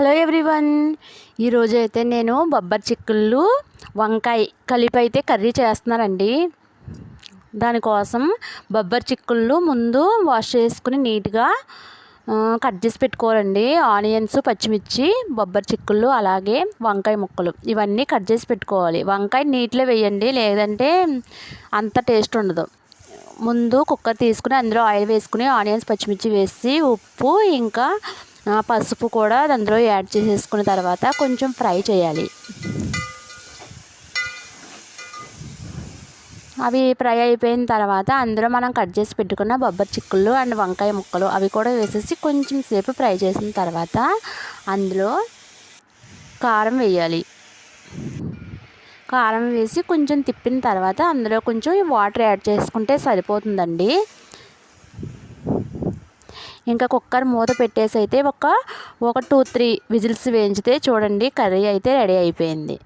Hello everyone. ఈరోజు అయితే నేను బొబ్బరి చిక్కుళ్ళు వంకాయ కలిపి అయితే కర్రీ చేస్తున్నానండి. దానికోసం బొబ్బరి చిక్కుళ్ళు ముందు వాష్ చేసుకుని నీట్గా కట్ చేసి పెట్టుకోవాలండి. ఆనియన్స్ పచ్చిమిర్చి బొబ్బరి చిక్కుళ్ళు అలాగే వంకాయ ముక్కలు. ఇవన్నీ కట్ చేసి పెట్టుకోవాలి. వంకాయ నీటిలో వేయండి లేదంటే అంత టేస్ట్ ఉండదు. ముందు కుక్కర్ తీసుకుని అందులో ఆయిల్ వేసుకుని ఆనియన్స్ పచ్చిమిర్చి వేసి ఉప్పు ఇంకా పసుపు కూడా అందులో యాడ్ చేసేసుకున్న తర్వాత కొంచెం ఫ్రై చేయాలి. అవి ఫ్రై అయిపోయిన తర్వాత అందులో మనం కట్ చేసి పెట్టుకున్న బొబ్బరి చిక్కుళ్ళు అండ్ వంకాయ ముక్కలు అవి కూడా వేసేసి కొంచెం సేపు ఫ్రై చేసిన తర్వాత అందులో కారం వేయాలి. కారం వేసి కొంచెం తిప్పిన తర్వాత అందులో కొంచెం వాటర్ యాడ్ చేసుకుంటే సరిపోతుందండి. ఇంకా కుక్కర్ మూత పెట్టేసి అయితే ఒక ఒక టూ త్రీ విజిల్స్ వేయించితే చూడండి కర్రీ అయితే రెడీ అయిపోయింది.